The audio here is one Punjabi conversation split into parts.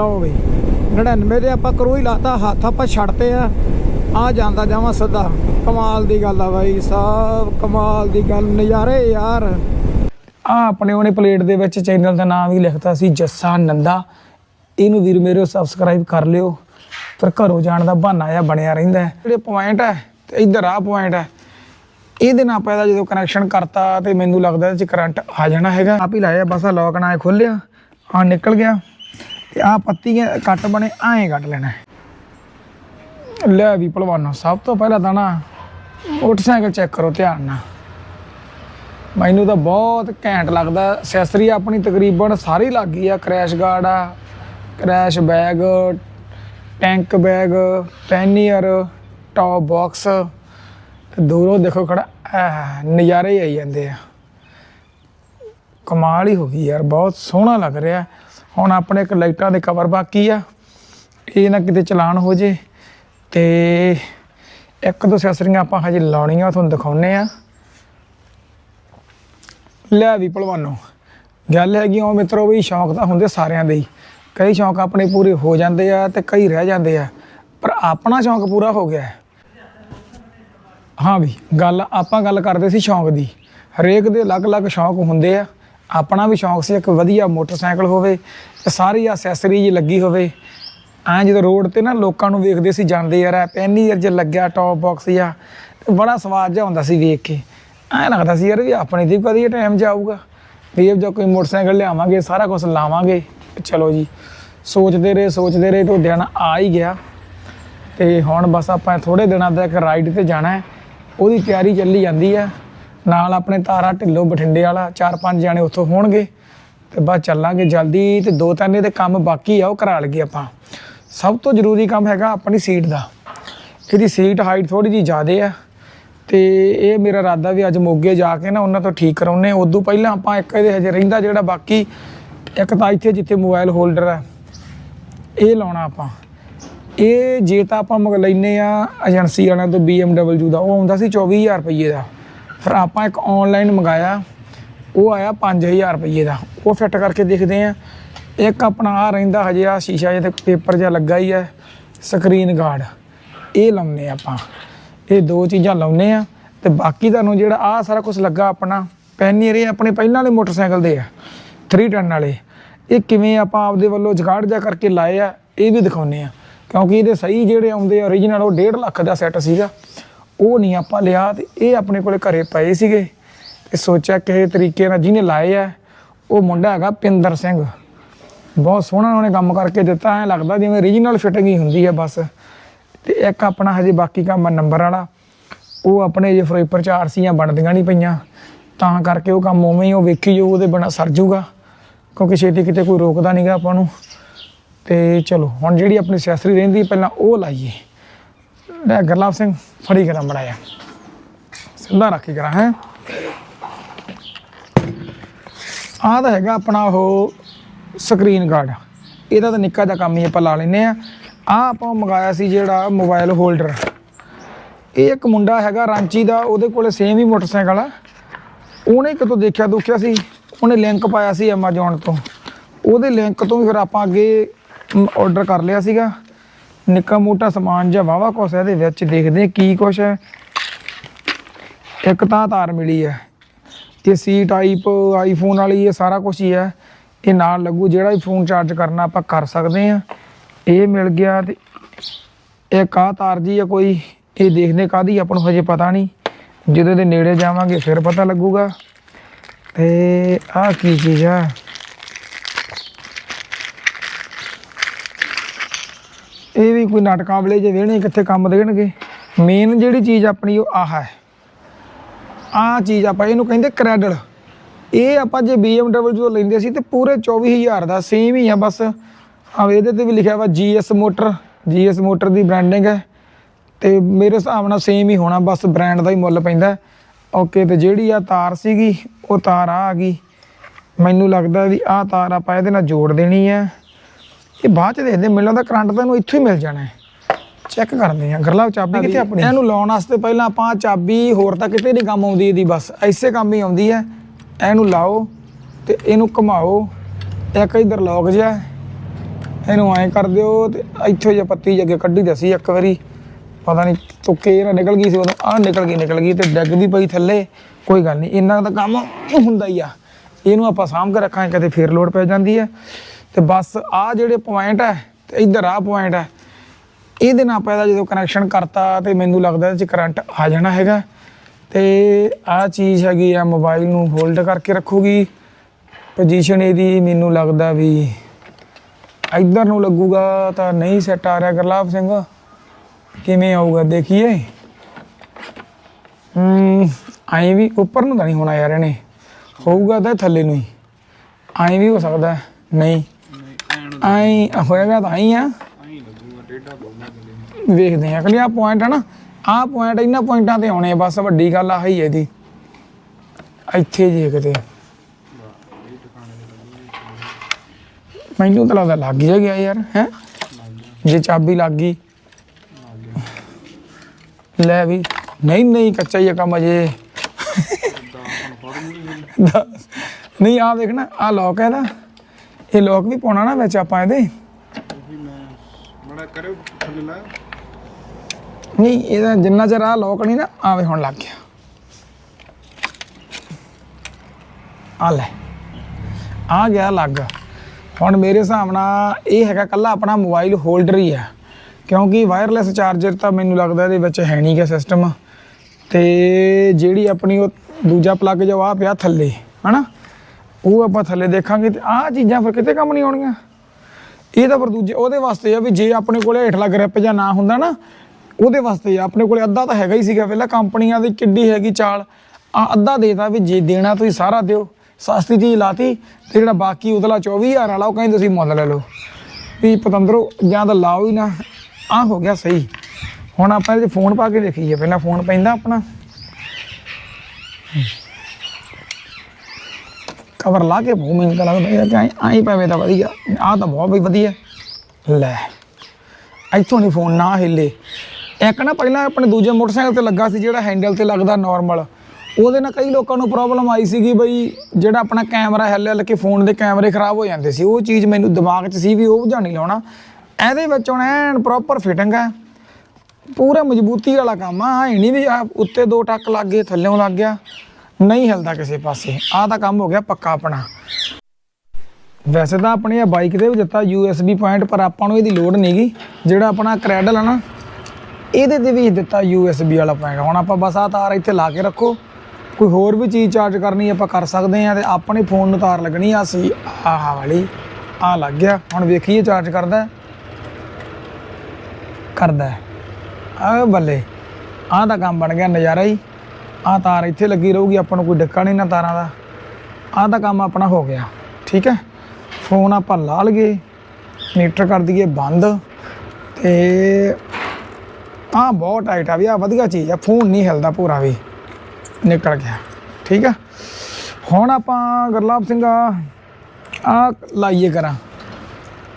ਲਓ ਬਈ 99 ਦੇ ਆਪਾਂ ਕਰੂ ਹੀ ਲਾਤਾ, ਹੱਥ ਆਪਾਂ ਛੱਡਤੇ ਆ। ਆ ਜਾਂਦਾ ਜਾਵਾਂ ਸਿੱਧਾ। ਕਮਾਲ ਦੀ ਗੱਲ ਆ ਬਾਈ ਸਾਹਿਬ ਕਮਾਲ ਦੀ ਗੱਲ, ਨਜ਼ਾਰੇ ਯਾਰ। ਆ ਆਪਣੇ ਉਹਨੇ ਪਲੇਟ ਦੇ ਵਿੱਚ ਚੈਨਲ ਦਾ ਨਾਮ ਵੀ ਲਿਖਤਾ ਸੀ, ਜੱਸਾ ਨੰਦਾ। ਇਹਨੂੰ ਵੀਰ ਮੇਰੇ ਸਬਸਕ੍ਰਾਈਬ ਕਰ ਲਿਓ। ਪਰ ਘਰੋਂ ਜਾਣ ਦਾ ਬਹਾਨਾ ਆ ਬਣਿਆ ਰਹਿੰਦਾ ਜਿਹੜੇ ਪੁਆਇੰਟ ਹੈ ਤੇ ਇੱਧਰ ਆ ਪੁਆਇੰਟ ਹੈ। ਇਹਦੇ ਨਾਲ ਆਪਾਂ ਜਦੋਂ ਕਨੈਕਸ਼ਨ ਕਰਤਾ ਤੇ ਮੈਨੂੰ ਲੱਗਦਾ ਇਹ ਚ ਕਰੰਟ ਆ ਜਾਣਾ ਹੈਗਾ। ਆਪ ਹੀ ਲਾਇਆ, ਬਸ ਆ ਲੋਕ ਨਾ ਖੋਲਿਆ ਆ ਨਿਕਲ ਗਿਆ। ਤੇ ਆ ਪੱਤੀ ਕੱਟ ਬਣੇ ਐਂ ਕੱਟ ਲੈਣਾ। ਹੈ। ਲੈ ਵੀ ਭਲਵਾਨੋ ਸਭ ਤੋਂ ਪਹਿਲਾਂ ਤਾਂ ਨਾ ਮੋਟਰਸਾਈਕਲ ਚੈੱਕ ਕਰੋ ਧਿਆਨ ਨਾਲ। ਮੈਨੂੰ ਤਾਂ ਬਹੁਤ ਘੈਂਟ ਲੱਗਦਾ ਅਸੈਸਰੀ ਆਪਣੀ ਤਕਰੀਬਨ ਸਾਰੀ ਲੱਗ ਗਈ ਆ ਕ੍ਰੈਸ਼ ਗਾਰਡ ਆ crash bag tank bag pannier top box ਤੇ ਦੂਰੋਂ ਦੇਖੋ ਖੜਾ ਆਹ, ਨਜ਼ਾਰੇ ਹੀ ਆਈ ਜਾਂਦੇ ਆ। ਕਮਾਲ ਹੀ ਹੋ ਗਈ ਯਾਰ ਬਹੁਤ ਸੋਹਣਾ ਲੱਗ ਰਿਹਾ। ਹੁਣ ਆਪਣੇ ਇੱਕ ਲਾਈਟਾਂ ਦੇ ਕਵਰ ਬਾਕੀ ਆ। ਇਹ ਨਾ ਕਿਤੇ ਚਲਾਨ ਹੋ ਜੇ ਤੇ ਇੱਕ ਦੋ ਸੈਸਰੀਆਂ ਆਪਾਂ ਹਜੇ ਲਾਉਣੀਆਂ ਤੁਹਾਨੂੰ ਦਿਖਾਉਨੇ ਆ ਲੈ ਵੀ ਭਲਵਾਨੋ ਗੱਲ ਹੈਗੀ ਉਹ ਮਿੱਤਰੋ ਵੀ ਸ਼ੌਂਕ ਤਾਂ ਹੁੰਦੇ ਸਾਰਿਆਂ ਦੇ ਹੀ। ਕਈ ਸ਼ੌਂਕ ਆਪਣੇ ਪੂਰੇ ਹੋ ਜਾਂਦੇ ਆ ਤੇ ਕਈ ਰਹਿ ਜਾਂਦੇ ਆ, ਪਰ ਆਪਣਾ ਸ਼ੌਂਕ ਪੂਰਾ ਹੋ ਗਿਆ। ਹਾਂ ਵੀ, ਗੱਲ, ਆਪਾਂ ਗੱਲ ਕਰਦੇ ਸੀ ਸ਼ੌਂਕ ਦੀ। ਹਰੇਕ ਦੇ ਅਲੱਗ-ਅਲੱਗ ਸ਼ੌਂਕ ਹੁੰਦੇ ਆ। ਆਪਣਾ ਵੀ ਸ਼ੌਂਕ ਸੀ, ਇੱਕ ਵਧੀਆ ਮੋਟਰਸਾਈਕਲ ਹੋਵੇ ਤੇ ਸਾਰੀ ਐਕਸੈਸਰੀ ਜੀ ਲੱਗੀ ਹੋਵੇ। ਐਂ ਜਦੋਂ ਰੋਡ ਤੇ ਨਾ ਲੋਕਾਂ ਨੂੰ ਵੇਖਦੇ ਸੀ, ਜਾਂਦੇ ਯਾਰ ਪੈਨੀ ਯਾਰ ਜੇ ਲੱਗਿਆ ਟੌਪ ਬਾਕਸ ਜਾਂ ਬੜਾ ਸਵਾਦ ਜਿਹਾ ਹੁੰਦਾ ਸੀ ਵੇਖ ਕੇ। ਐਂ ਲੱਗਦਾ ਸੀ ਯਾਰ ਵੀ ਆਪਣੇ ਦੀ ਕਦੀ ਟਾਈਮ ਜਾਊਗਾ। ਵੀ ਇਹ ਜੋ ਕੋਈ ਮੋਟਰਸਾਈਕਲ ਲਿਆਵਾਂਗੇ, ਸਾਰਾ ਕੁਝ ਲਾਵਾਂਗੇ। ਚਲੋ ਜੀ, ਸੋਚਦੇ ਰਹੇ ਸੋਚਦੇ ਰਹੇ ਤੇ ਉਹ ਦਿਨ ਆ ਹੀ ਗਿਆ। ਤੇ ਹੁਣ ਬਸ ਆਪਾਂ ਥੋੜੇ ਦਿਨਾਂ ਦਾ ਇੱਕ ਰਾਈਡ ਤੇ ਜਾਣਾ ਹੈ। ਉਹਦੀ ਤਿਆਰੀ ਚੱਲੀ ਜਾਂਦੀ ਹੈ। ਨਾਲ ਆਪਣੇ ਤਾਰਾ ਢਿੱਲੋਂ ਬਠਿੰਡੇ ਵਾਲਾ, ਚਾਰ ਪੰਜ ਜਾਣੇ ਉੱਥੋਂ ਹੋਣਗੇ। ਤੇ ਬਸ ਚੱਲਾਂਗੇ ਜਲਦੀ ਤੇ ਦੋ ਤਿੰਨ ਇਹਦੇ ਕੰਮ ਬਾਕੀ ਆ, ਉਹ ਕਰਾ ਲਈਏ ਆਪਾਂ। ਸਭ ਤੋਂ ਜ਼ਰੂਰੀ ਕੰਮ ਹੈਗਾ ਆਪਣੀ ਸੀਟ ਦਾ। ਇਹਦੀ ਸੀਟ ਹਾਈਟ ਥੋੜੀ ਜਿਹੀ ਜ਼ਿਆਦੇ ਆ ਤੇ ਇਹ ਮੇਰਾ ਇਰਾਦਾ ਵੀ ਅੱਜ ਮੋਗੇ ਜਾ ਕੇ ਨਾ ਉਹਨਾਂ ਤੋਂ ਠੀਕ ਕਰਾਉਨੇ ਉਦੋਂ ਪਹਿਲਾਂ ਆਪਾਂ ਇੱਕ ਇਹਦੇ ਹਜੇ ਰਹਿੰਦਾ ਜਿਹੜਾ ਬਾਕੀ, ਇੱਕ ਤਾਂ ਇੱਥੇ ਜਿੱਥੇ ਮੋਬਾਈਲ ਹੋਲਡਰ ਹੈ ਇਹ ਲਾਉਣਾ ਆਪਾਂ। ਇਹ ਜੇ ਤਾਂ ਆਪਾਂ ਮੰਗ ਲੈਨੇ ਆ ਏਜੰਸੀ ਵਾਲਿਆਂ ਤੋਂ BMW ਦਾ, ਉਹ ਆਉਂਦਾ ਸੀ 24000 ਰੁਪਏ ਦਾ। ਫਿਰ ਆਪਾਂ ਇੱਕ ਆਨਲਾਈਨ ਮੰਗਾਇਆ। ਉਹ ਆਇਆ 5000 ਰੁਪਏ ਦਾ। ਉਹ ਫਿੱਟ ਕਰਕੇ ਦੇਖਦੇ ਆ। ਇੱਕ ਆਪਣਾ ਆ ਰਹਿੰਦਾ ਹਜੇ ਆ ਸ਼ੀਸ਼ਾ ਜਿਹਾ ਤੇ ਪੇਪਰ ਜਿਹਾ ਲੱਗਾ ਹੀ ਹੈ ਸਕਰੀਨ ਗਾਰਡ ਇਹ ਲਾਉਨੇ ਆਪਾਂ। ਇਹ ਦੋ ਚੀਜ਼ਾਂ ਲਾਉਨੇ ਆ। ਤੇ ਬਾਕੀ ਤੁਹਾਨੂੰ ਜਿਹੜਾ ਆ ਸਾਰਾ ਕੁਝ ਲੱਗਾ ਆਪਣਾ ਪੈਨੀਅਰ ਇਹ ਆਪਣੇ ਪਹਿਲਾਂ ਵਾਲੇ ਮੋਟਰਸਾਈਕਲ ਦੇ ਆ। 3 ਟਨ ਵਾਲੇ। ਇਹ ਕਿਵੇਂ ਆਪਾਂ ਆਪਦੇ ਵੱਲੋਂ ਜਗਾੜ ਜਾ ਕਰਕੇ ਲਾਏ ਆ, ਇਹ ਵੀ ਦਿਖਾਉਨੇ ਆ। ਕਿਉਂਕਿ ਇਹਦੇ ਸਹੀ ਜਿਹੜੇ ਆਉਂਦੇ ਆ origignal ਉਹ 1.5 ਲੱਖ ਦਾ ਸੈੱਟ ਸੀਗਾ। ਉਹ ਨਹੀਂ ਆਪਾਂ ਲਿਆ ਤੇ ਇਹ ਆਪਣੇ ਕੋਲੇ ਘਰੇ ਪਏ ਸੀਗੇ। ਤੇ ਸੋਚਿਆ ਕਿਸੇ ਤਰੀਕੇ ਨਾਲ ਜਿਹਨੇ ਲਾਏ ਆ, ਉਹ ਮੁੰਡਾ ਹੈਗਾ ਪਿੰਦਰ ਸਿੰਘ। ਬਹੁਤ ਸੋਹਣਾ ਉਹਨੇ ਕੰਮ ਕਰਕੇ ਦਿੱਤਾ, ਐ ਲੱਗਦਾ ਜਿਵੇਂ origignal ਫਿਟਿੰਗ ਹੀ ਹੁੰਦੀ ਹੈ ਬਸ। ਤੇ ਇੱਕ ਆਪਣਾ ਹਜੇ ਬਾਕੀ ਕੰਮ ਆ ਨੰਬਰ ਵਾਲਾ। ਉਹ ਆਪਣੇ ਜੇ ਫਰੋਈਪਰ ਚ ਆਰਸੀਆਂ ਬਣਦੀਆਂ ਨਹੀਂ ਪਈਆਂ, ਤਾਂ ਕਰਕੇ ਉਹ ਕੰਮ ਉਵੇਂ ਹੀ ਉਹ ਵੇਖੀ ਜੋ ਉਹਦੇ ਬਣਾ ਸਰ ਜੂਗਾ ਕਿਉਂਕਿ ਛੇਤੀ ਕਿਤੇ ਕੋਈ ਰੋਕਦਾ ਨਹੀਂਗਾ ਆਪਾਂ ਨੂੰ। ਤੇ ਚਲੋ, ਹੁਣ ਜਿਹੜੀ ਆਪਣੀ ਅਸੈਸਰੀ ਰਹਿੰਦੀ ਪਹਿਲਾਂ ਉਹ ਲਾਈਏ। ਲੈ ਗਰਲਾਬ ਸਿੰਘ, ਫੜੀ ਕਰਾਂ ਬਣਾਇਆ ਸਿੱਧਾ ਰੱਖੀ ਕਰਾਂ, ਹੈ। ਆਹ ਤਾਂ ਹੈਗਾ ਆਪਣਾ ਉਹ ਸਕਰੀਨ ਗਾਰਡ ਇਹਦਾ ਤਾਂ ਨਿੱਕਾ ਜਿਹਾ ਕੰਮ ਹੀ ਆਪਾਂ ਲਾ ਲੈਨੇ ਆ ਆ ਆਪਾਂ ਮੰਗਾਇਆ ਸੀ ਜਿਹੜਾ ਮੋਬਾਈਲ ਹੋਲਡਰ ਇਹ ਇੱਕ ਮੁੰਡਾ ਹੈਗਾ ਰਾਂਚੀ ਦਾ, ਉਹਦੇ ਕੋਲੇ ਸੇਮ ਹੀ ਮੋਟਰਸਾਈਕਲ ਆ। ਉਹਨੇ ਕਿਤੋਂ ਦੇਖਿਆ ਦੁਖਿਆ ਸੀ। ਉਹਨੇ ਲਿੰਕ ਪਾਇਆ ਸੀ Amazon ਤੋਂ। ਉਹਦੇ ਲਿੰਕ ਤੋਂ ਹੀ ਫਿਰ ਆਪਾਂ ਅੱਗੇ ਆਰਡਰ ਕਰ ਲਿਆ ਸੀਗਾ। ਨਿੱਕਾ ਮੋਟਾ ਸਮਾਨ ਜਾਂ ਵਾਵਾ ਕੁਛ ਇਹਦੇ ਵਿੱਚ। ਦੇਖਦੇ ਕੀ ਕੁਛ ਹੈ। ਇੱਕ ਤਾਂ ਤਾਰ ਮਿਲੀ ਹੈ। ਇਹ ਸੀ ਟਾਈਪ ਆਈਫੋਨ ਵਾਲੀ ਇਹ ਸਾਰਾ ਕੁਝ ਹੀ ਹੈ। ਇਹ ਨਾਲ ਲੱਗੂ ਜਿਹੜਾ ਵੀ ਫੋਨ ਚਾਰਜ ਕਰਨਾ ਆਪਾਂ ਕਰ ਸਕਦੇ ਆ ਇਹ ਮਿਲ ਗਿਆ ਤੇ ਇਹ ਆਹ ਤਾਰ ਜੀ ਆ ਕੋਈ, ਇਹ ਦੇਖਦੇ ਕਾਦੀ ਆਪਾਂ ਨੂੰ ਹਜੇ ਪਤਾ ਨਹੀਂ। ਜਦੋਂ ਦੇ ਨੇੜੇ ਜਾਵਾਂਗੇ ਫਿਰ ਪਤਾ ਲੱਗੂਗਾ। ਤੇ ਆਹ ਕੀ ਚੀਜ਼ ਆ? ਇਹ ਵੀ ਕੋਈ ਨਾਟਕਾਂ ਵਾਲੇ ਜੇ ਵੇਹਣੇ ਕਿੱਥੇ ਕੰਮ ਦੇਣਗੇ। ਮੇਨ ਜਿਹੜੀ ਚੀਜ਼ ਆਪਣੀ ਉਹ ਆਹ ਹੈ। ਆਹ ਚੀਜ਼ ਆਪਾਂ ਇਹਨੂੰ ਕਹਿੰਦੇ ਕ੍ਰੈਡਲ ਇਹ ਆਪਾਂ ਜੇ BMW ਤੋਂ ਲੈਂਦੇ ਸੀ ਤੇ ਪੂਰੇ 24000 ਦਾ ਸੇਮ ਹੀ ਆ ਬਸ। ਆ ਇਹਦੇ ਤੇ ਵੀ ਲਿਖਿਆ ਵਾ GS ਮੋਟਰ GS ਮੋਟਰ ਦੀ ਬ੍ਰਾਂਡਿੰਗ ਹੈ। ਤੇ ਮੇਰੇ ਹਿਸਾਬ ਨਾਲ ਸੇਮ ਹੀ ਹੋਣਾ, ਬਸ ਬ੍ਰਾਂਡ ਦਾ ਹੀ ਮੁੱਲ ਪੈਂਦਾ ਓਕੇ ਤੇ ਜਿਹੜੀ ਆ ਤਾਰ ਸੀਗੀ, ਉਹ ਤਾਰ ਆ ਆ ਗਈ। ਮੈਨੂੰ ਲੱਗਦਾ ਵੀ ਆਹ ਤਾਰ ਆਪਾਂ ਇਹਦੇ ਨਾਲ ਜੋੜ ਦੇਣੀ ਹੈ। ਇਹ ਬਾਅਦ ਚ ਦੇਖਦੇ ਮੈਨੂੰ ਲੱਗਦਾ ਕਰੰਟ ਤਾਂ ਇਹਨੂੰ ਇੱਥੋਂ ਹੀ ਮਿਲ ਜਾਣਾ ਹੈ। ਚੈੱਕ ਕਰਦੇ ਆ ਗਰਲਾਵ ਚਾਬੀ ਕਿੱਥੇ ਆਪਣੀ? ਇਹਨੂੰ ਲਾਉਣ ਵਾਸਤੇ ਪਹਿਲਾਂ ਆਪਾਂ ਚਾਬੀ ਹੋਰ ਤਾਂ ਕਿਤੇ ਨਹੀਂ ਕੰਮ ਆਉਂਦੀ ਇਹਦੀ, ਬਸ ਐਸੇ ਕੰਮ ਹੀ ਆਉਂਦੀ ਹੈ। ਇਹਨੂੰ ਲਾਓ ਤੇ ਇਹਨੂੰ ਘੁਮਾਓ। ਇੱਕ ਇਧਰ ਲੌਕ ਜਿਹਾ ਇਹਨੂੰ ਐਂ ਕਰ ਦਿਓ ਤੇ ਇੱਥੋਂ ਜੇ ਪੱਤੀ ਜੇ ਅੱਗੇ ਕੱਢੀ ਦਸੀ ਇੱਕ ਵਾਰੀ। ਪਤਾ ਨਹੀਂ ਤੁੱਕੇ ਨਾ ਨਿਕਲ ਗਈ ਸੀ, ਉਦੋਂ ਆ ਨਿਕਲ ਗਈ ਨਿਕਲ ਗਈ ਤੇ ਡਿੱਗ ਵੀ ਪਈ ਥੱਲੇ। ਕੋਈ ਗੱਲ ਨਹੀਂ, ਇੰਨਾ ਦਾ ਕੰਮ ਹੁੰਦਾ ਹੀ ਆ। ਇਹਨੂੰ ਆਪਾਂ ਸਾਂਭ ਕੇ ਰੱਖਾਂਗੇ, ਕਦੇ ਫੇਰ ਲੋਡ ਪੈ ਜਾਂਦੀ ਹੈ। ਤੇ ਬਸ ਆ ਜਿਹੜੇ ਪੁਆਇੰਟ ਹੈ, ਤੇ ਇੱਧਰ ਆ ਪੁਆਇੰਟ ਹੈ ਇਹਦੇ ਨਾਲ ਆਪਾਂ ਇਹਦਾ ਜਦੋਂ ਕਨੈਕਸ਼ਨ ਕਰਤਾ ਤੇ ਮੈਨੂੰ ਲੱਗਦਾ ਇਹਦੇ ਚ ਕਰੰਟ ਆ ਜਾਣਾ ਹੈਗਾ। ਤੇ ਆ ਚੀਜ਼ ਹੈਗੀ ਆ ਮੋਬਾਈਲ ਨੂੰ ਹੋਲਡ ਕਰਕੇ ਰੱਖੂਗੀ। ਪੋਜੀਸ਼ਨ ਇਹਦੀ ਮੈਨੂੰ ਲੱਗਦਾ ਵੀ ਇੱਧਰ ਨੂੰ ਲੱਗੂਗਾ ਤਾਂ ਨਹੀਂ ਸੈੱਟ ਆ ਰਿਹਾ ਗੁਰਲਾਬ ਸਿੰਘ। ਕਿਵੇਂ ਆਊਗਾ ਦੇਖੀਏ। ਹਮ ਐਂ ਵੀ ਉੱਪਰ ਨੂੰ ਤਾਂ ਨਹੀਂ ਹੋਣਾ ਯਾਰ ਇਹਨੇ। ਹੋਊਗਾ ਤਾਂ ਥੱਲੇ ਨੂੰ ਹੀ। ਐਂ ਵੀ ਹੋ ਸਕਦਾ ਹੈ। ਨਹੀਂ ਐਂ ਹੋਏਗਾ ਤਾਂ ਐਂ ਆ। ਵੇਖਦੇ ਆ ਕਿ ਪੁਆਇੰਟ ਹੈ ਨਾ, ਆਹ ਪੁਆਇੰਟ ਇਹਨਾਂ ਪੁਆਇੰਟਾਂ ਤੇ ਆਉਣੇ ਆ, ਬਸ ਵੱਡੀ ਗੱਲ ਆਹੀ ਹੈ ਇਹਦੀ। ਇੱਥੇ ਜੇ ਕਿਤੇ। ਮੈਨੂੰ ਤਾਂ ਲੱਗਦਾ ਲੱਗ ਜਾ ਗਿਆ ਯਾਰ, ਹੈ? ਜੇ ਚਾਬੀ ਲੱਗ ਗਈ। ਲੈ ਵੀ, ਨਹੀਂ ਨਹੀਂ, ਕੱਚਾ ਹੀ ਕੰਮ ਅਜੇ। ਨਹੀਂ ਆ ਵੇਖਣਾ ਆ ਲੋਕ ਹੈ ਇਹਦਾ ਇਹ ਲੋਕ ਵੀ ਪਾਉਣਾ ਨਾ ਵਿੱਚ ਆਪਾਂ ਇਹਦੇ। ਬੜਾ ਕਰਿਓ, ਥੱਲੇ ਲਾ ਨਹੀਂ, ਇਹਦਾ ਜਿੰਨਾ ਚਿਰ ਆ ਲੋਕ ਨਹੀਂ ਨਾ ਆਵੇ ਹੁਣ ਲੱਗ ਗਿਆ। ਆ ਲੈ। ਆ ਗਿਆ ਲੱਗ ਹੁਣ ਮੇਰੇ ਹਿਸਾਬ ਨਾਲ ਇਹ ਹੈਗਾ ਕੱਲਾ ਆਪਣਾ ਮੋਬਾਈਲ ਹੋਲਡਰ ਹੀ ਆ। ਕਿਉਂਕਿ ਵਾਇਰਲੈਸ ਚਾਰਜਰ ਤਾਂ ਮੈਨੂੰ ਲੱਗਦਾ ਇਹਦੇ ਵਿੱਚ ਹੈ ਨਹੀਂ ਗਾ ਸਿਸਟਮ ਤੇ ਜਿਹੜੀ ਆਪਣੀ ਉਹ ਦੂਜਾ ਪਲੱਗ ਜੋ ਆ ਪਿਆ ਥੱਲੇ, ਹਨਾ? ਉਹ ਆਪਾਂ ਥੱਲੇ ਦੇਖਾਂਗੇ ਤੇ ਆਹ ਚੀਜ਼ਾਂ ਫਿਰ ਕਿਤੇ ਕੰਮ ਨਹੀਂ ਆਉਣੀਆਂ। ਇਹ ਤਾਂ ਪਰ ਦੂਜੇ ਉਹਦੇ ਵਾਸਤੇ ਆ ਵੀ ਜੇ ਆਪਣੇ ਕੋਲੇ ਹੇਠਲਾ ਗ੍ਰਿਪ ਜਾਂ ਨਾ ਹੁੰਦਾ ਨਾ, ਉਹਦੇ ਵਾਸਤੇ ਆ। ਆਪਣੇ ਕੋਲੇ ਅੱਧਾ ਤਾਂ ਹੈਗਾ ਹੀ ਸੀਗਾ ਪਹਿਲਾਂ ਕੰਪਨੀਆਂ ਦੀ ਕਿੱਡੀ ਹੈਗੀ ਚਾਲ। ਆ ਅੱਧਾ ਦੇਤਾ ਵੀ ਜੇ ਦੇਣਾ ਤੁਸੀਂ ਸਾਰਾ ਦਿਓ, ਸਸਤੀ ਚੀਜ਼ ਲਾਤੀ ਤੇ ਜਿਹੜਾ ਬਾਕੀ ਉਤਲਾ 24000 ਵਾਲਾ, ਉਹ ਕਹਿੰਦੇ ਤੁਸੀਂ ਮੁੱਲ ਲੈ ਲਓ। ਵੀ ਪਤੰਦਰੋ, ਜਾਂ ਤਾਂ ਲਾਓ ਹੀ ਨਾ। ਆ ਹੋ ਗਿਆ ਸਹੀ। ਹੁਣ ਆਪਾਂ ਇਹਦੇ ਫੋਨ ਪਾ ਕੇ ਦੇਖੀਏ। ਪਹਿਲਾਂ ਫੋਨ ਪੈਂਦਾ ਆਪਣਾ। ਕਵਰ ਲਾ ਕੇ ਬਹੁਤ ਮੈਨੂੰ ਤਾਂ ਲੱਗਦਾ ਇਹਦਾ ਕਿ ਐਂ- ਐਂ ਪਵੇ ਤਾਂ ਵਧੀਆ। ਆਹ ਤਾਂ ਬਹੁਤ ਵੀ ਵਧੀਆ। ਲੈ, ਇੱਥੋਂ ਨਹੀਂ ਫੋਨ ਨਾ ਹਿੱਲੇ। ਇੱਕ ਨਾ ਪਹਿਲਾਂ ਆਪਣੇ ਦੂਜੇ ਮੋਟਰਸਾਈਕਲ ਤੇ ਲੱਗਾ ਸੀ ਜਿਹੜਾ ਹੈਂਡਲ ਤੇ ਲੱਗਦਾ ਨਾਰਮਲ ਉਹਦੇ ਨਾਲ ਕਈ ਲੋਕਾਂ ਨੂੰ ਪ੍ਰੋਬਲਮ ਆਈ ਸੀਗੀ ਬਈ, ਜਿਹੜਾ ਆਪਣਾ ਕੈਮਰਾ ਹਿੱਲ ਹਿੱਲ ਕੇ ਫੋਨ ਦੇ ਕੈਮਰੇ ਖਰਾਬ ਹੋ ਜਾਂਦੇ ਸੀ। ਉਹ ਚੀਜ਼ ਮੈਨੂੰ ਦਿਮਾਗ 'ਚ ਸੀ ਵੀ ਉਹ ਬੁਝਾ ਨਹੀਂ ਲਾਉਣਾ। ਇਹਦੇ ਵਿੱਚ ਹੁਣ ਐਨ ਪ੍ਰੋਪਰ ਫਿਟਿੰਗ ਹੈ ਪੂਰਾ ਮਜ਼ਬੂਤੀ ਵਾਲਾ ਕੰਮ ਆ। ਇਹ ਨਹੀਂ ਵੀ ਆ ਉੱਤੇ ਦੋ ਟੱਕ ਲੱਗ ਗਏ, ਥੱਲੇੋਂ ਲੱਗ ਗਿਆ। ਨਹੀਂ ਹਿਲਦਾ ਕਿਸੇ ਪਾਸੇ। ਆਹ ਤਾਂ ਕੰਮ ਹੋ ਗਿਆ ਪੱਕਾ ਆਪਣਾ। ਵੈਸੇ ਤਾਂ ਆਪਣੇ ਇਹ ਬਾਈਕ ਦੇ ਵੀ ਦਿੱਤਾ USB ਪੁਆਇੰਟ ਪਰ ਆਪਾਂ ਨੂੰ ਇਹਦੀ ਲੋੜ ਨਹੀਂਗੀ ਜਿਹੜਾ ਆਪਣਾ ਕ੍ਰੈਡਲ ਆ ਨਾ, ਇਹਦੇ ਤੇ ਵੀ ਦਿੱਤਾ USB ਵਾਲਾ ਪੁਆਇੰਟ ਹੁਣ ਆਪਾਂ ਬਸ ਆਹ ਤਾਰ ਇੱਥੇ ਲਾ ਕੇ ਰੱਖੋ। ਕੋਈ ਹੋਰ ਵੀ ਚੀਜ਼ ਚਾਰਜ ਕਰਨੀ ਆਪਾਂ ਕਰ ਸਕਦੇ ਆ ਤੇ ਆਪਣੇ ਫੋਨ ਨੂੰ ਤਾਰ ਲੱਗਣੀ ਆ ਸੀ ਆਹ ਵਾਲੀ ਆ ਲੱਗ ਗਿਆ। ਹੁਣ ਵੇਖੀਏ ਚਾਰਜ ਕਰਦਾ ਕਰਦਾ ਆ ਬੱਲੇ, ਆਹ ਤਾਂ ਕੰਮ ਬਣ ਗਿਆ ਨਜ਼ਾਰਾ ਹੀ। ਆਹ ਤਾਰ ਇੱਥੇ ਲੱਗੀ ਰਹੂਗੀ, ਆਪਾਂ ਨੂੰ ਕੋਈ ਡੱਕਾ ਨਹੀਂ ਨਾ ਤਾਰਾਂ ਦਾ। ਆਹ ਦਾ ਕੰਮ ਆਪਣਾ ਹੋ ਗਿਆ, ਠੀਕ ਹੈ? ਫੋਨ ਆਪਾਂ ਲਾ ਲਈਏ, ਮੀਟਰ ਕਰ ਦਈਏ ਬੰਦ, ਤੇ ਆਹ ਬਹੁਤ ਟਾਈਟ ਆ ਵੀ ਆ ਵਧੀਆ ਚੀਜ਼ ਆ, ਫੋਨ ਨਹੀਂ ਹਿਲਦਾ ਪੂਰਾ ਵੀ, ਨਿਕਲ ਗਿਆ, ਠੀਕ ਆ ਹੁਣ ਆਪਾਂ ਗੁਰਲਾਬ ਸਿੰਘ ਆ ਆ ਲਾਈਏ ਕਰਾਂ।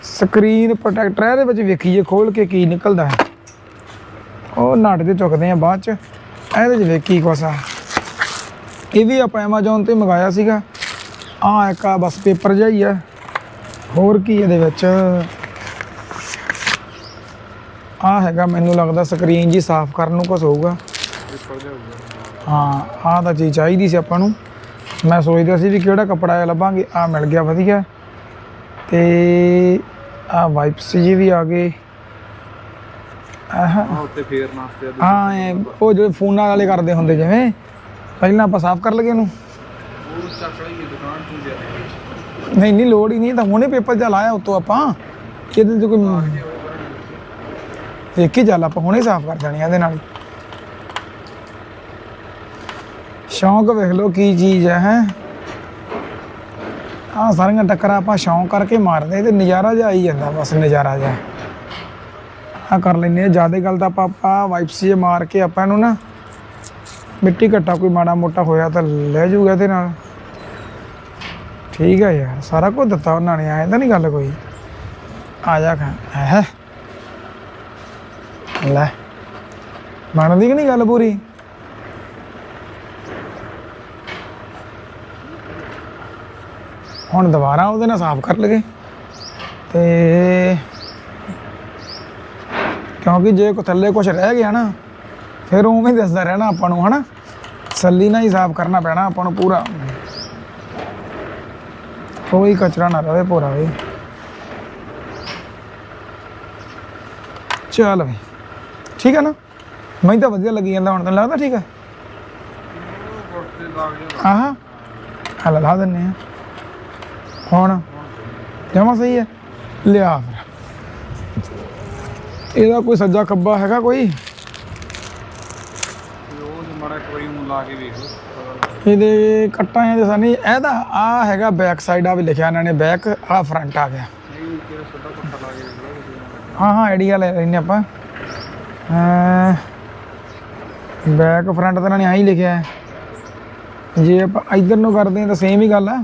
ਸਕਰੀਨ ਪ੍ਰੋਟੈਕਟਰ ਇਹਦੇ ਵਿੱਚ ਵੇਖੀਏ, ਖੋਲ ਕੇ ਕੀ ਨਿਕਲਦਾ ਹੈ। ਉਹ ਨਟ ਦੇ ਚੁੱਕਦੇ ਆ ਬਾਅਦ ਚ। ਇਹਦੇ ਚ ਵੇਖੀ ਕੁਛ ਆ। ਇਹ ਵੀ ਆਪਾਂ Amazon ਤੇ ਮੰਗਾਇਆ ਸੀਗਾ। ਆ ਇੱਕ ਆ ਬਸ ਪੇਪਰ ਜਿਹਾ ਹੀ ਆ। ਹੋਰ ਕੀ ਇਹਦੇ ਵਿੱਚ? ਆ ਹੈਗਾ, ਮੈਨੂੰ ਲੱਗਦਾ ਸਕਰੀਨ ਜੀ ਸਾਫ਼ ਕਰਨ ਨੂੰ ਕੁਛ ਹੋਊਗਾ। ਹਾਂ, ਆਹ ਤਾਂ ਚੀਜ਼ ਚਾਹੀਦੀ ਸੀ ਆਪਾਂ ਨੂੰ। ਮੈਂ ਸੋਚਦਾ ਸੀ ਵੀ ਕਿਹੜਾ ਕੱਪੜਾ ਜਿਹਾ ਲੱਭਾਂਗੇ। ਆ ਮਿਲ ਗਿਆ, ਵਧੀਆ। ਤੇ ਆ ਵਾਈਪਸ ਜੀ ਵੀ ਆ ਗਏ। ਆਹ। ਉੱਤੇ ਫੇਰ ਨਾਸਤੇ ਹਾਂ ਇਹ ਉਹ ਜਿਹੜੇ ਫੋਨਾਂ ਵਾਲੇ ਕਰਦੇ ਹੁੰਦੇ ਜਿਵੇਂ ਪਹਿਲਾਂ ਆਪਾਂ ਸਾਫ਼ ਕਰ ਲਈਏ ਇਹਨੂੰ ਉਹ ਚੱਕ ਲਈ ਦੁਕਾਨ ਤੋਂ ਦੇ ਨਹੀਂ ਨਹੀਂ ਲੋੜ ਹੀ ਨਹੀਂ ਤਾਂ ਹੁਣੇ ਪੇਪਰ ਜਾ ਲਾਇਆ ਉਤੋਂ ਆਪਾਂ। ਇਹਦੇ ਤੇ ਕੋਈ ਇੱਕ ਹੀ ਚੱਲ ਆਪਾਂ ਹੁਣੇ ਸਾਫ਼ ਕਰ ਦੇਣੀ ਆ ਇਹਦੇ ਨਾਲ ਹੀ। ਸ਼ੌਂਕ ਵੇਖ ਲਓ ਕੀ ਚੀਜ਼ ਹੈ ਹੈ। ਆ ਸਾਰੀਆਂ ਟੱਕਰਾਂ ਆਪਾਂ ਸ਼ੌਂਕ ਕਰਕੇ ਮਾਰਦੇ ਤੇ ਨਜ਼ਾਰਾ ਜਿਹਾ ਆਈ ਜਾਂਦਾ ਬਸ ਨਜ਼ਾਰਾ ਜਿਹਾ। ਆ ਕਰ ਲੈਨੇ ਆ ਜ਼ਿਆਦਾ ਗੱਲ ਤਾਂ ਆਪਾਂ ਆਪਾਂ ਵਾਈਪਸ ਮਾਰ ਕੇ ਆਪਾਂ ਇਹਨੂੰ ਨਾ ਮਿੱਟੀ ਘੱਟਾ ਕੋਈ ਮਾੜਾ ਮੋਟਾ ਹੋਇਆ ਤਾਂ ਲੈ ਜਾਊਗਾ ਇਹਦੇ ਨਾਲ। ਠੀਕ ਹੈ ਯਾਰ, ਸਾਰਾ ਕੁਝ ਦਿੱਤਾ ਉਹਨਾਂ ਨੇ, ਐਂ ਤਾਂ ਨਹੀਂ ਗੱਲ ਕੋਈ। ਆ ਜਾ ਖਾ, ਹੈ ਲੈ, ਬਣਦੀ ਕਿ ਨਹੀਂ ਗੱਲ ਪੂਰੀ? ਹੁਣ ਦੁਬਾਰਾ ਉਹਦੇ ਨਾਲ ਸਾਫ਼ ਕਰ ਲਗੇ ਤੇ ਕਿਉਂਕਿ ਜੇ ਕੋ ਥੱਲੇ ਕੁਝ ਰਹਿ ਗਿਆ ਨਾ, ਫਿਰ ਉਵੇਂ ਹੀ ਦੱਸਦਾ ਰਹਿਣਾ ਆਪਾਂ ਨੂੰ, ਹਨਾ? ਸੱਲੀ ਨਾਲ ਹੀ ਸਾਫ਼ ਕਰਨਾ ਪੈਣਾ ਆਪਾਂ ਨੂੰ ਪੂਰਾ। ਕੋਈ ਕਚਰਾ ਨਾ ਰਵੇ ਪੂਰਾ ਵੀ। ਚੱਲ ਵੀ। ਠੀਕ ਹੈ ਨਾ? ਮੈਨੂੰ ਤਾਂ ਵਧੀਆ ਲੱਗੀ ਜਾਂਦਾ ਹੁਣ ਤਾਂ ਲੱਗਦਾ ਠੀਕ ਹੈ ਉਹ ਗੁੱਟ ਤੇ ਲੱਗ ਹਲਾ ਲਾ ਦਿੰਨੇ ਆ। ਹੁਣ। ਜਮਾ ਸਹੀ ਹੈ ਲਿਆ ਫਿਰ। ਇਹਦਾ ਕੋਈ ਸੱਜਾ ਖੱਬਾ ਹੈਗਾ ਕੋਈ? ਇਹਦੇ ਕੱਟਾਂ ਜਸਾ ਨਹੀਂ ਇਹਦਾ ਆ ਹੈਗਾ ਬੈਕ ਸਾਈਡ ਆ ਵੀ ਲਿਖਿਆ ਇਹਨਾਂ ਨੇ ਬੈਕ ਆ ਫਰੰਟ ਆ ਗਿਆ। ਹਾਂ ਹਾਂ ਆਈਡੀਆ ਲੈ ਲੈਨੇ ਆਪਾਂ। ਬੈਕ ਫਰੰਟ ਤਾਂ ਇਹਨਾਂ ਨੇ ਆ ਹੀ ਲਿਖਿਆ ਹੈ। ਜੇ ਆਪਾਂ ਇਧਰ ਨੂੰ ਕਰਦੇ ਹਾਂ ਤਾਂ ਸੇਮ ਹੀ ਗੱਲ ਆ।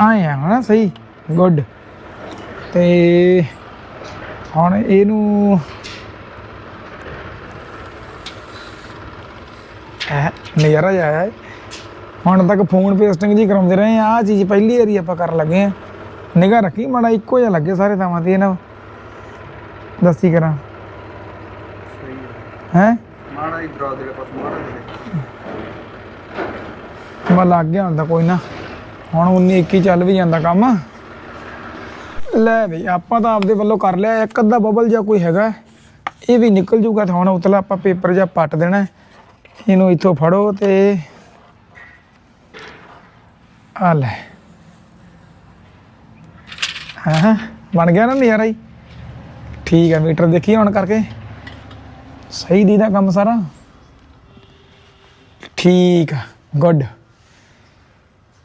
ਆਏ ਆ ਹਨਾ ਸਹੀ ਗੁੱਡ ਤੇ ਹੁਣ ਇਹਨੂੰ ਐ ਨਜ਼ਾਰਾ ਜਿਹਾ ਆਇਆ ਹੈ। ਹੁਣ ਤੱਕ ਫੋਨ ਪੇਸਟਿੰਗ ਜੀ ਕਰਾਉਂਦੇ ਰਹੇ ਆ ਚੀਜ਼ ਪਹਿਲੀ ਵਾਰੀ ਆਪਾਂ ਕਰਨ ਲੱਗੇ ਆ। ਨਿਗਾਹ ਰੱਖੀ ਮਾੜਾ ਇੱਕੋ ਜਿਹਾ ਲੱਗੇ ਸਾਰੇ ਥਾਵਾਂ ਤੇ ਇਹਨਾਂ ਦੱਸੀ ਕਰਾਂ? ਸਹੀ ਹੈ? ਮਾੜਾ ਹੀ ਡਰਾ ਦੇ ਪਾਸ ਮਾੜਾ ਦੇ ਮੈਂ ਲੱਗ ਗਿਆ ਹੁੰਦਾ ਕੋਈ ਨਾ। ਹੁਣ 19 21 ਚੱਲ ਵੀ ਜਾਂਦਾ ਕੰਮ। ਲੈ ਬਈ ਆਪਾਂ ਤਾਂ ਆਪਦੇ ਵੱਲੋਂ ਕਰ ਲਿਆ, ਇੱਕ ਅੱਧਾ ਬਬਲ ਜਾਂ ਕੋਈ ਹੈਗਾ। ਇਹ ਵੀ ਨਿਕਲ ਜੂਗਾ ਤਾਂ ਹੁਣ ਉਤਲਾ ਆਪਾਂ ਪੇਪਰ ਜਾਂ ਪੱਟ ਦੇਣਾ ਇਹਨੂੰ ਇੱਥੋਂ ਫੜੋ ਤੇ ਆ ਲੈ। ਹਾਂ ਬਣ ਗਿਆ ਨਾ ਨਜ਼ਾਰਾ ਹੀ ਠੀਕ ਹੈ, ਮੀਟਰ ਦੇਖੀਏ ਹੁਣ ਕਰਕੇ। ਸਹੀ ਦੀ ਦਾ ਕੰਮ ਸਾਰਾ। ਠੀਕ ਆ ਗੁੱਡ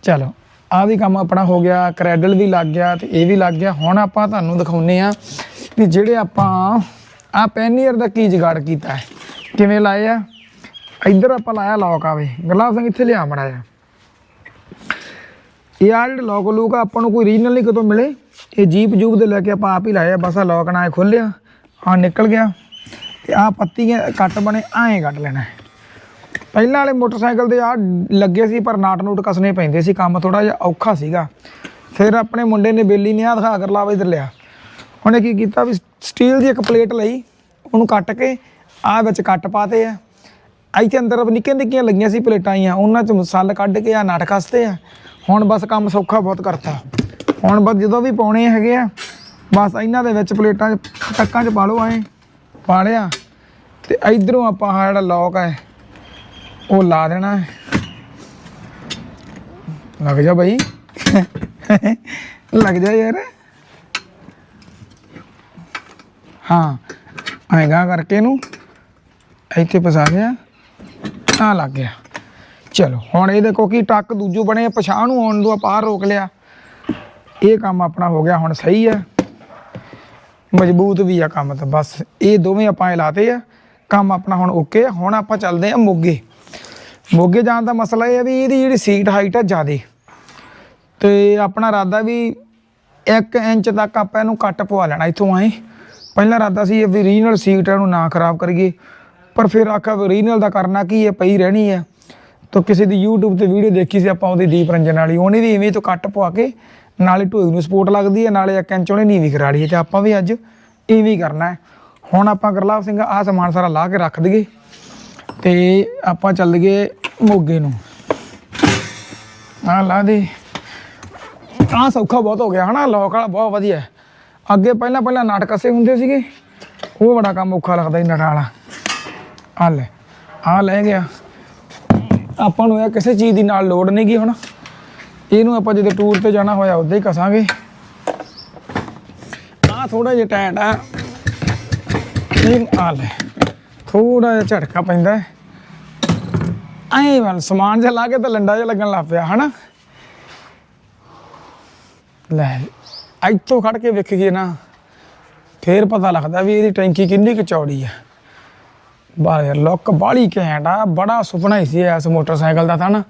ਚਲੋ। ਆਹ ਵੀ ਕੰਮ ਆਪਣਾ ਹੋ ਗਿਆ ਕ੍ਰੈਡਲ ਵੀ ਲੱਗ ਗਿਆ ਤੇ ਇਹ ਵੀ ਲੱਗ ਗਿਆ। ਹੁਣ ਆਪਾਂ ਤੁਹਾਨੂੰ ਦਿਖਾਉਨੇ ਆ ਵੀ ਜਿਹੜੇ ਆਪਾਂ ਆ ਪੈਨੀਅਰ ਦਾ ਕੀ ਜਗਾੜ ਕੀਤਾ ਹੈ। ਕਿਵੇਂ ਲਾਏ ਆ? ਇੱਧਰ ਆਪਾਂ ਲਾਇਆ ਲੌਕ ਆਵੇ। ਗੁਰਲਾਬ ਸਿੰਘ ਇੱਥੇ ਲਿਆ ਮੜਾ ਇਹ ਆ ਜਿਹੜੇ ਲੌਕ ਲੂਕ ਆ, ਆਪਾਂ ਨੂੰ ਕੋਈ ਰੀਜਨਲ ਨਹੀਂ ਕਿਤੋਂ ਮਿਲੇ। ਇਹ ਜੀਪ ਜੂਪ ਦੇ ਲੈ ਕੇ ਆਪਾਂ ਆਪ ਹੀ ਲਾਇਆ ਬਸ ਆ ਲੌਕ ਨਾ ਖੋਲਿਆ ਆ ਨਿਕਲ ਗਿਆ। ਤੇ ਆ ਪੱਤੀਆਂ ਕੱਟ ਬਣੇ ਐਂ ਕੱਟ ਲੈਣਾ ਪਹਿਲਾਂ ਵਾਲੇ ਮੋਟਰਸਾਈਕਲ ਦੇ ਆ ਲੱਗੇ ਸੀ, ਪਰ ਨਾਟ ਨੂਟ ਕਸਨੇ ਪੈਂਦੇ ਸੀ, ਕੰਮ ਥੋੜਾ ਜਿਹਾ ਔਖਾ ਸੀਗਾ। ਫਿਰ ਆਪਣੇ ਮੁੰਡੇ ਨੇ ਬੇਲੀ ਨੇ ਆ ਦਿਖਾ ਕਰ ਲਾਵਾ ਇਧਰ ਲਿਆ। ਉਹਨੇ ਕੀ ਕੀਤਾ ਵੀ ਸਟੀਲ ਦੀ ਇੱਕ ਪਲੇਟ ਲਈ, ਉਹਨੂੰ ਕੱਟ ਕੇ ਆ ਵਿੱਚ ਕੱਟ ਪਾਤੇ ਆ। ਇੱਥੇ ਅੰਦਰ ਨਿੱਕੀਆਂ ਨਿੱਕੀਆਂ ਲੱਗੀਆਂ ਸੀ ਪਲੇਟਾਂ ਆਈਆਂ, ਉਹਨਾਂ ਚ ਮਸਾਲ ਕੱਢ ਕੇ ਆ ਨਾਟ ਕਸਤੇ ਆ। ਹੁਣ ਬਸ ਕੰਮ ਸੌਖਾ ਬਹੁਤ ਕਰਤਾ। ਹੁਣ ਬਸ ਜਦੋਂ ਵੀ ਪਾਉਣੇ ਹੈਗੇ ਆ, ਬਸ ਇਹਨਾਂ ਦੇ ਵਿੱਚ ਪਲੇਟਾਂ ਟੱਕਾਂ 'ਚ ਪਾ ਲਓ ਐ, ਪਾ ਲਿਆ। ਤੇ ਇਧਰੋਂ ਆਪਾਂ ਆਹ ਜਿਹੜਾ ਲੌਕ ਹੈ ਉਹ ਲਾ ਦੇਣਾ। ਲੱਗ ਜਾ ਭਾਈ ਲੱਗ ਜਾ ਯਾਰ। ਹਾਂ ਆਏਗਾ ਕਰਕੇ ਇਹਨੂੰ ਇੱਥੇ ਫਸਾ ਗਿਆ ਆ। ਲੱਗ ਗਿਆ। ਚਲੋ, ਹੁਣ ਇਹ ਦੇਖੋ ਕਿ ਟੱਕ ਦੂਜੂ ਬਣੇ ਪਛਾਣ ਨੂੰ ਆਉਣ ਤੋਂ ਆਪਾਂ ਆਹ ਰੋਕ ਲਿਆ। ਇਹ ਕੰਮ ਆਪਣਾ ਹੋ ਗਿਆ, ਹੁਣ ਸਹੀ ਹੈ ਮਜ਼ਬੂਤ ਵੀ ਆ ਕੰਮ ਤਾਂ, ਬਸ ਇਹ ਦੋਵੇਂ ਆਪਾਂ ਇਹ ਲਾਤੇ ਆ। ਕੰਮ ਆਪਣਾ ਹੁਣ ਓਕੇ ਆ, ਹੁਣ ਆਪਾਂ ਚੱਲਦੇ ਆ ਮੋਗੇ। ਮੋਗੇ ਜਾਣ ਦਾ ਮਸਲਾ ਇਹ ਹੈ ਵੀ ਇਹਦੀ ਜਿਹੜੀ ਸੀਟ ਹਾਈਟ ਆ ਜ਼ਿਆਦੇ। ਤੇ ਆਪਣਾ ਇਰਾਦਾ ਵੀ 1 ਇੰਚ ਤੱਕ ਆਪਾਂ ਇਹਨੂੰ ਕੱਟ ਪਵਾ ਲੈਣਾ ਇੱਥੋਂ ਆਏ। ਪਹਿਲਾਂ ਇਰਾਦਾ ਸੀ ਵੀ ਰੀਜਨਲ ਸੀਟ ਇਹਨੂੰ ਨਾ ਖਰਾਬ ਕਰੀਏ। ਪਰ ਫਿਰ ਆਖਿਆ ਵੀ ਰੀਜਨਲ ਦਾ ਕਰਨਾ ਕੀ ਹੈ ਪਈ ਰਹਿਣੀ ਹੈ ਤਾਂ ਕਿਸੇ ਦੀ YouTube ਤੇ ਵੀਡੀਓ ਦੇਖੀ ਸੀ ਆਪਾਂ ਉਹਦੀ ਦੀਪ ਰੰਜਨ ਵਾਲੀ, ਉਹਨੇ ਵੀ ਇਵੇਂ ਤੋਂ ਕੱਟ ਪਵਾ ਕੇ ਨਾਲੇ ਢੋਈ ਨੂੰ ਸਪੋਰਟ ਲੱਗਦੀ ਹੈ ਨਾਲੇ ਇੱਕ ਇੰਚ ਉਹਨੇ ਨੀਵੀਂ ਕਰਾ ਲਈ ਹੈ ਤੇ ਆਪਾਂ ਵੀ ਅੱਜ ਇਵੇਂ ਕਰਨਾ ਹੈ। ਹੁਣ ਆਪਾਂ ਗੁਰਲਾਬ ਸਿੰਘ ਆਹ ਸਮਾਨ ਸਾਰਾ ਲਾ ਕੇ ਰੱਖ ਦਈਏ। ਤੇ ਆਪਾਂ ਚੱਲ ਗਏ ਮੋਗੇ ਨੂੰ। ਆਹ ਲਾ ਦੇ। ਆਹ ਸੌਖਾ ਬਹੁਤ ਹੋ ਗਿਆ ਹਨਾ, ਲੋਕ ਵਾਲਾ ਬਹੁਤ ਵਧੀਆ। ਅੱਗੇ ਪਹਿਲਾਂ ਪਹਿਲਾਂ ਨਾਟਕ ਕਸੇ ਹੁੰਦੇ ਸੀਗੇ, ਉਹ ਬੜਾ ਕੰਮ ਔਖਾ ਲੱਗਦਾ ਸੀ ਨਟਾਂ ਵਾਲਾ। ਆ ਲੈ ਆ ਲੈ ਗਿਆ। ਆਪਾਂ ਨੂੰ ਇਹ ਕਿਸੇ ਚੀਜ਼ ਦੀ ਨਾਲ ਲੋੜ ਨਹੀਂ ਗਈ ਹੁਣ। ਇਹਨੂੰ ਆਪਾਂ ਜਦੋਂ ਟੂਰ ਤੇ ਜਾਣਾ ਹੋਇਆ, ਉਦਾਂ ਹੀ ਕਸਾਂਗੇ। ਆ ਥੋੜਾ ਜਿਹਾ ਟੈਂਟ ਆ। ਇਹ ਆ ਲੈ ਥੋੜਾ ਜਿਹਾ ਝਟਕਾ ਪੈਂਦਾ। ਹੈ ਐਂ ਵੱਲ ਸਮਾਨ ਜਿਹਾ ਲਾ ਕੇ ਤਾਂ ਲੰਡਾ ਜਿਹਾ ਲੱਗਣ ਲੱਗ ਪਿਆ, ਹਨਾ? ਲੈ, ਇੱਥੋਂ ਖੜ ਕੇ ਵੇਖੀਏ ਨਾ, ਫੇਰ ਪਤਾ ਲੱਗਦਾ ਵੀ ਇਹਦੀ ਟੈਂਕੀ ਕਿੰਨੀ ਕੁ ਚੌੜੀ ਆ। ਬਾ ਯਾਰ, ਲੁੱਕ ਬਾਹਲੀ ਘੈਂਟ ਆ, ਬੜਾ ਸੁਪਨਾ ਹੀ ਸੀ ਇਸ ਮੋਟਰਸਾਈਕਲ ਦਾ ਤਾਂ ਨਾ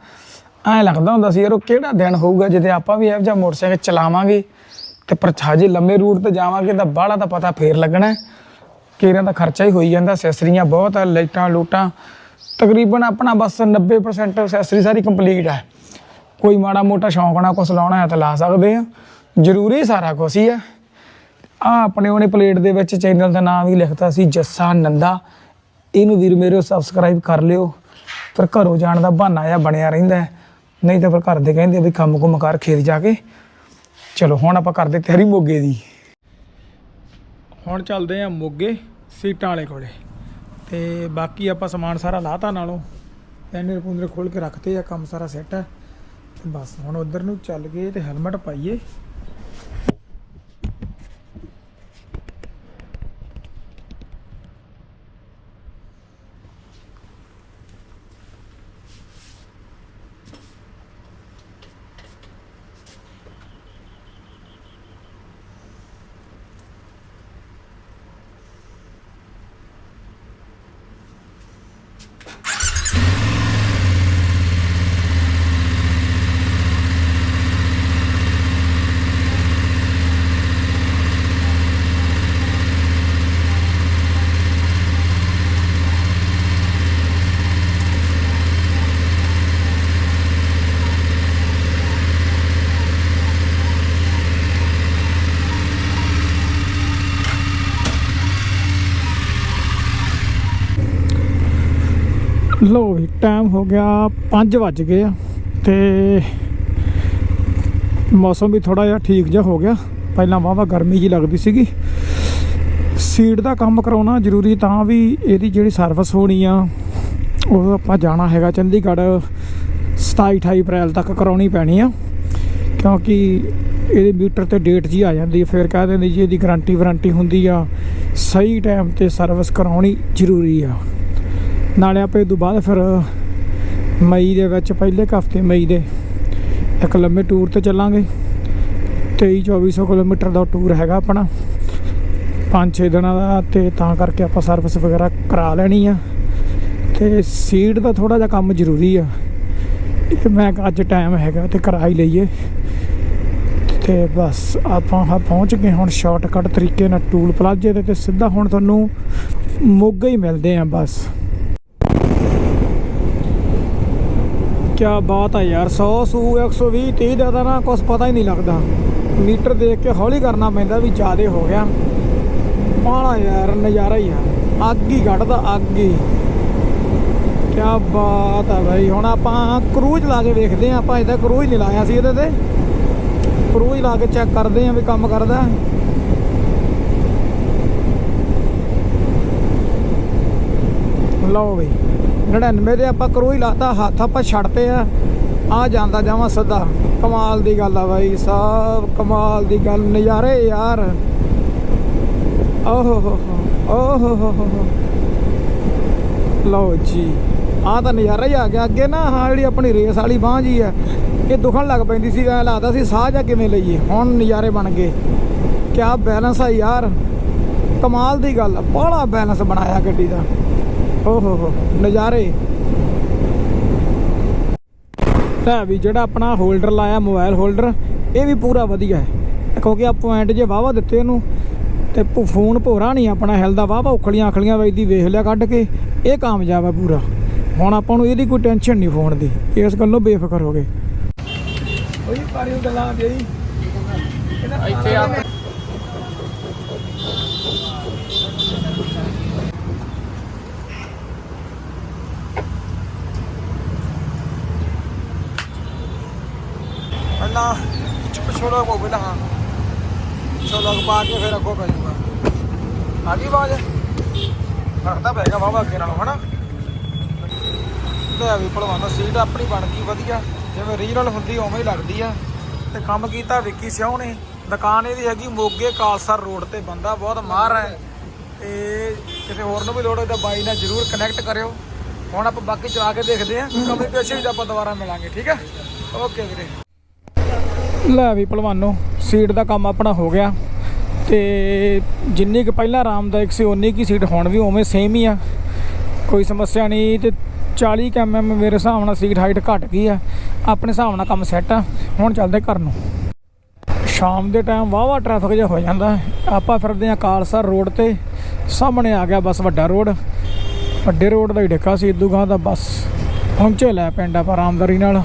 ਐਂ ਲੱਗਦਾ ਹੁੰਦਾ ਸੀ ਯਾਰ, ਉਹ ਕਿਹੜਾ ਦਿਨ ਹੋਊਗਾ ਜਦੋਂ ਆਪਾਂ ਵੀ ਇਹੋ ਜਿਹਾ ਮੋਟਰਸਾਈਕਲ ਚਲਾਵਾਂਗੇ ਤੇ ਪਰ ਛਾਜੇ ਲੰਮੇ ਰੂਟ ਤੇ ਜਾਵਾਂਗੇ ਤਾਂ ਬਾਹਲਾ ਦਾ ਪਤਾ ਫੇਰ ਲੱਗਣਾ ਹੈ। ਕੇਰਾਂ ਦਾ ਖਰਚਾ ਹੀ ਹੋਈ ਜਾਂਦਾ ਸੈਸਰੀਆਂ ਬਹੁਤ ਆ, ਲਾਈਟਾਂ ਲੂਟਾਂ ਤਕਰੀਬਨ ਆਪਣਾ ਬਸ 90% ਅਸੈਸਰੀ ਸਾਰੀ ਕੰਪਲੀਟ ਹੈ ਕੋਈ ਮਾੜਾ ਮੋਟਾ ਸ਼ੌਂਕ ਨਾਲ ਕੁਛ ਲਾਉਣਾ ਹੈ ਤਾਂ ਲਾ ਸਕਦੇ ਆ ਜ਼ਰੂਰੀ ਸਾਰਾ ਕੁਛ ਹੀ ਆ। ਆ ਆਪਣੇ ਉਹਨੇ ਪਲੇਟ ਦੇ ਵਿੱਚ ਚੈਨਲ ਦਾ ਨਾਮ ਵੀ ਲਿਖਤਾ ਸੀ, ਜੱਸਾ ਨੰਦਾ। ਇਹਨੂੰ ਵੀਰ ਮੇਰੇ ਸਬਸਕ੍ਰਾਈਬ ਕਰ ਲਿਓ। ਪਰ ਘਰੋਂ ਜਾਣ ਦਾ ਬਹਾਨਾ ਆ ਬਣਿਆ ਰਹਿੰਦਾ ਨਹੀਂ ਤਾਂ ਫਿਰ ਘਰ ਦੇ ਕਹਿੰਦੇ ਵੀ ਕੰਮ ਕੁਮ ਕਰ ਖੇਤ ਜਾ ਕੇ। ਚਲੋ, ਹੁਣ ਆਪਾਂ ਕਰਦੇ ਤਿਆਰੀ ਮੋਗੇ ਦੀ। ਹੁਣ ਚੱਲਦੇ ਆ ਮੋਗੇ ਸੀਟਾਂ ਵਾਲੇ ਕੋਲੇ। ਤੇ ਬਾਕੀ ਆਪਾਂ ਸਮਾਨ ਸਾਰਾ ਲਾਤਾ ਨਾਲੋਂ ਪੈਨਰ ਪੁੰਦਰ ਖੋਲ ਕੇ ਰੱਖਤੇ ਆ, ਕੰਮ ਸਾਰਾ ਸੈੱਟ ਹੈ ਤੇ ਬਸ ਹੁਣ ਉਧਰ ਨੂੰ ਚੱਲ ਗਏ ਤੇ ਹੈਲਮਟ ਪਾਈਏ ਲੋ ਵੀ ਟਾਈਮ ਹੋ ਗਿਆ 5 ਵੱਜ ਗਏ ਆ ਤੇ ਮੌਸਮ ਵੀ ਥੋੜਾ ਜਿਹਾ ਠੀਕ ਜਿਹਾ ਹੋ ਗਿਆ। ਪਹਿਲਾਂ ਵਾਹਵਾ ਗਰਮੀ ਜੀ ਲੱਗਦੀ ਸੀਗੀ। ਸੀਟ ਦਾ ਕੰਮ ਕਰਾਉਣਾ ਜ਼ਰੂਰੀ ਤਾਂ ਵੀ ਇਹਦੀ ਜਿਹੜੀ ਸਰਵਿਸ ਹੋਣੀ ਆ, ਉਹ ਆਪਾਂ ਜਾਣਾ ਹੈਗਾ ਚੰਡੀਗੜ੍ਹ। 27 28 ਅਪ੍ਰੈਲ ਤੱਕ ਕਰਾਉਣੀ ਪੈਣੀ ਆ, ਕਿਉਂਕਿ ਇਹਦੇ ਮੀਟਰ ਤੇ ਡੇਟ ਜੀ ਆ ਜਾਂਦੀ ਫਿਰ ਕਹਿ ਦਿੰਦੇ ਜੀ ਇਹਦੀ ਗਾਰੰਟੀ ਵਾਰੰਟੀ ਹੁੰਦੀ ਆ। ਸਹੀ ਟਾਈਮ ਤੇ ਸਰਵਿਸ ਕਰਾਉਣੀ ਜ਼ਰੂਰੀ ਆ। ਨਾਲੇ ਆਪੇ ਤੋਂ ਬਾਅਦ ਫਿਰ ਮਈ ਦੇ ਵਿੱਚ ਪਹਿਲੇ ਕੁ ਹਫ਼ਤੇ ਮਈ ਦੇ ਇੱਕ ਲੰਮੇ ਟੂਰ ਤੇ ਚੱਲਾਂਗੇ। 23 2400 ਕਿਲੋਮੀਟਰ ਦਾ ਟੂਰ ਹੈਗਾ ਆਪਣਾ। 5-6 ਦਿਨਾਂ ਦਾ ਤੇ ਤਾਂ ਕਰਕੇ ਆਪਾਂ ਸਰਵਿਸ ਵਗੈਰਾ ਕਰਾ ਲੈਣੀ ਆ। ਤੇ ਸੀਟ ਦਾ ਥੋੜਾ ਜਿਹਾ ਕੰਮ ਜ਼ਰੂਰੀ ਆ। ਇਹ ਮੈਂ ਅੱਜ ਟਾਈਮ ਹੈਗਾ ਤੇ ਕਰਾ ਹੀ ਲਈਏ। ਤੇ ਬਸ ਆਪਾਂ ਹਾਂ ਪਹੁੰਚ ਗਏ ਹੁਣ ਸ਼ਾਰਟਕਟ ਤਰੀਕੇ ਨਾਲ ਟੂਲ ਪਲਾਜ਼ੇ ਤੇ ਤੇ ਸਿੱਧਾ ਹੁਣ ਤੁਹਾਨੂੰ ਮੋਗਾ ਹੀ ਮਿਲਦੇ ਆ ਬਸ। ਕਿਆ ਬਾਤ ਆ ਯਾਰ 100 ਸੂ 120 30 ਦਾ ਤਾਂ ਨਾ ਕੁਝ ਪਤਾ ਹੀ ਨਹੀਂ ਲੱਗਦਾ। ਮੀਟਰ ਦੇਖ ਕੇ ਹੌਲੀ ਕਰਨਾ ਪੈਂਦਾ ਵੀ ਜ਼ਿਆਦੇ ਹੋ ਗਿਆ। ਬਾਹਲਾ ਯਾਰ, ਨਜ਼ਾਰਾ ਹੀ ਆ। ਅੱਗ ਹੀ ਕੱਢਦਾ, ਅੱਗ ਹੀ। ਕਿਆ ਬਾਤ ਆ ਭਾਈ ਹੁਣ ਆਪਾਂ ਕਰੂਜ਼ ਲਾ ਕੇ ਵੇਖਦੇ ਆ ਆਪਾਂ ਇਹਦਾ ਕਰੂਜ਼ ਨਹੀਂ ਲਾਇਆ ਸੀ ਇਹਦੇ ਤੇ। ਕਰੂਜ਼ ਲਾ ਕੇ ਚੈੱਕ ਕਰਦੇ ਆ ਵੀ ਕੰਮ ਕਰਦਾ। ਲਓ ਬਈ। 99 ਦੇ ਆਪਾਂ ਕਰੋ ਕਰੂਜ਼ ਲਾਤਾ, ਹੱਥ ਆਪਾਂ ਛੱਡਤੇ ਆ। ਆ ਜਾਂਦਾ ਜਾਵਾਂ ਸਿੱਧਾ ਕਮਾਲ ਦੀ ਗੱਲ ਆ ਬਾਈ ਸਭ ਕਮਾਲ ਦੀ ਗੱਲ, ਨਜ਼ਾਰੇ ਯਾਰ। ਓਹ ਹੋ ਹੋ ਹੋ ਹੋ ਲਓ ਜੀ ਆ ਤਾਂ ਨਜ਼ਾਰਾ ਹੀ ਆ ਗਿਆ। ਅੱਗੇ ਨਾ ਹਾਂ ਜਿਹੜੀ ਆਪਣੀ ਰੇਸ ਵਾਲੀ ਬਾਂਹ ਜੀ ਆ, ਇਹ ਦੁਖਣ ਲੱਗ ਪੈਂਦੀ ਸੀ, ਐ ਲੱਗਦਾ ਸੀ ਸਾਹ ਜਾ ਕਿਵੇਂ ਲਈਏ। ਹੁਣ ਨਜ਼ਾਰੇ ਬਣ ਗਏ। ਕਿਆ ਬੈਲੈਂਸ ਆ ਯਾਰ। ਕਮਾਲ ਦੀ ਗੱਲ ਆ ਬੈਲੈਂਸ ਬਣਾਇਆ ਗੱਡੀ ਦਾ। ਓ ਹੋ ਹੋ ਨਜ਼ਾਰੇ। ਲੈ ਵੀ ਜਿਹੜਾ ਆਪਣਾ ਹੋਲਡਰ ਲਾਇਆ ਮੋਬਾਈਲ ਹੋਲਡਰ ਇਹ ਵੀ ਪੂਰਾ ਵਧੀਆ ਹੈ। ਕਿਉਂਕਿ ਆ ਪੁਆਇੰਟ ਜੇ ਵਾਵਾ ਦਿੱਤੇ ਇਹਨੂੰ ਤੇ ਭੁ- ਫੋਨ ਭੋਰਾ ਨਹੀਂ ਆਪਣਾ ਹਿਲਦਾ ਵਾਵਾ ਉਖਲੀਆਂ ਅਖਲੀਆਂ ਵੱਜਦੀ ਵੇਖ ਲਿਆ ਕੱਢ ਕੇ ਇਹ ਕਾਮਯਾਬ ਆ ਪੂਰਾ। ਹੁਣ ਆਪਾਂ ਨੂੰ ਇਹਦੀ ਕੋਈ ਟੈਨਸ਼ਨ ਨਹੀਂ ਫੋਨ ਦੀ ਇਸ ਗੱਲੋਂ ਬੇਫਿਕਰ ਹੋ ਗਏ। ਉਹੀ ਪਾਰੀ ਗੱਲਾਂ ਦੇ ਇੱਥੇ ਆ। ਪਹਿਲਾਂ ਪਿਛੋੜਾ ਕੋ ਪਹਿਲਾਂ, ਹਾਂ। ਪਿਛੋੜਾ ਕੋ ਪਾ ਕੇ ਫਿਰ ਅੱਗੋਂ ਪੈ ਜਾਊਗਾ। ਆ ਗਈ ਆਵਾਜ਼? ਫਰਕਦਾ ਗਿਆ ਵਾਵਾ ਅੱਗੇ ਨਾਲੋਂ, ਹਨਾ? ਤੇ ਵੀ ਭਲਵਾਨੋ ਸੀਟ ਆਪਣੀ ਬਣ ਗਈ, ਵਧੀਆ। ਜਿਵੇਂ ਰੀਜਨਲ ਹੁੰਦੀ, ਉਵੇਂ ਹੀ ਲੱਗਦੀ ਆ। ਤੇ ਕੰਮ ਕੀਤਾ ਵਿੱਕੀ ਸਿਉ ਨੇ। ਦੁਕਾਨ ਇਹਦੀ ਹੈਗੀ ਮੋਗੇ ਕਾਲਸਰ ਰੋਡ ਤੇ, ਬੰਦਾ ਬਹੁਤ ਮਾਹਰ ਹੈ। ਤੇ ਕਿਸੇ ਹੋਰ ਨੂੰ ਵੀ ਲੋੜ ਹੋਵੇ ਤਾਂ ਬਾਈ ਨਾਲ ਜਰੂਰ ਕਨੈਕਟ ਕਰਿਓ। ਹੁਣ ਆਪਾਂ ਬਾਕੀ ਚਲਾ ਕੇ ਦੇਖਦੇ ਆਂ ਕਮੀ ਪੇਸ਼ੀ ਵੀ ਆਪਾਂ ਦੁਬਾਰਾ ਮਿਲਾਂਗੇ, ਠੀਕ ਹੈ ਓਕੇ ਵੀਰੇ। ਲੈ ਵੀ ਭਲਵਾਨੋ ਸੀਟ ਦਾ ਕੰਮ ਆਪਣਾ ਹੋ ਗਿਆ। ਤੇ ਜਿੰਨੀ ਕੁ ਪਹਿਲਾਂ ਆਰਾਮਦਾਇਕ ਸੀ ਉਨੀ ਕੀ ਸੀਟ ਹੁਣ ਵੀ ਉਵੇਂ ਸੇਮ ਹੀ ਆ। ਕੋਈ ਸਮੱਸਿਆ ਨਹੀਂ ਤੇ 40 mm ਮੇਰੇ ਹਿਸਾਬ ਨਾਲ ਸੀਟ ਹਾਈਟ ਘਟ ਗਈ ਆ। ਆਪਣੇ ਹਿਸਾਬ ਨਾਲ ਕੰਮ ਸੈੱਟ ਆ। ਹੁਣ ਚੱਲਦੇ ਘਰ ਨੂੰ। ਸ਼ਾਮ ਦੇ ਟਾਈਮ ਵਾਹਵਾ ਟ੍ਰੈਫਿਕ ਜਿਹਾ ਹੋ ਜਾਂਦਾ। ਆਪਾਂ ਫਿਰਦੇ ਆ ਕਾਲਸਰ ਰੋਡ ਤੇ। ਸਾਹਮਣੇ ਆ ਗਿਆ ਬਸ ਵੱਡਾ ਰੋਡ ਵੱਡੇ ਰੋਡ ਦਾ ਹੀ ਡਿੱਕਾ ਸੀ ਇਦੂ ਗਾਂ ਦਾ ਬਸ। ਪਹੁੰਚੇ ਲੈ ਪਿੰਡ ਆਪਾਂ ਆਰਾਮਦਾਰੀ ਨਾਲ।